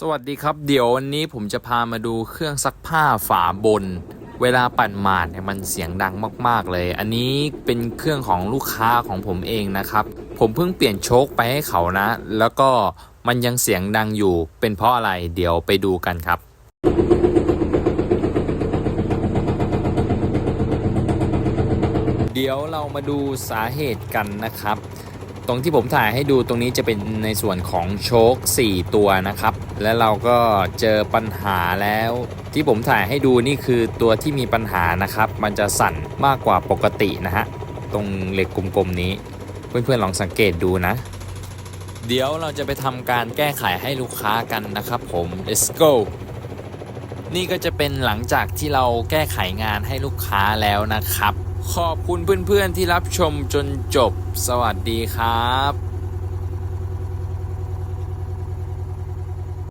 สวัสดีครับ เดี๋ยววันนี้ผมจะพามาดูเครื่องซักผ้าฝาบน เวลาปั่นหมาดเนี่ยมันเสียงดังมาก ๆ เลย อันนี้เป็นเครื่องของลูกค้าของผมเองนะครับ ผมเพิ่งเปลี่ยนโชคไปให้เขานะ แล้วก็มันยังเสียงดังอยู่ เป็นเพราะอะไรเดี๋ยวไปดูกันครับเดี๋ยวเรามาดูสาเหตุกันนะครับ ตรงที่ผมถ่ายให้ดูตรงนี้จะเป็นในส่วนของโชค4 ตัวนะครับ และเราก็เจอปัญหาแล้ว ที่ผมถ่ายให้ดูนี่คือตัวที่มีปัญหานะครับ มันจะสั่นมากกว่าปกตินะฮะตรงเหล็กกลมๆนี้ เพื่อนๆลองสังเกตดูนะ เดี๋ยวเราจะไปทำการแก้ไขให้ลูกค้ากันนะครับผม let's go นี่ก็จะเป็นหลังจากที่เราแก้ไขงานให้ลูกค้าแล้วนะครับ ขอบคุณเพื่อนๆที่รับชมจนจบ สวัสดีครับ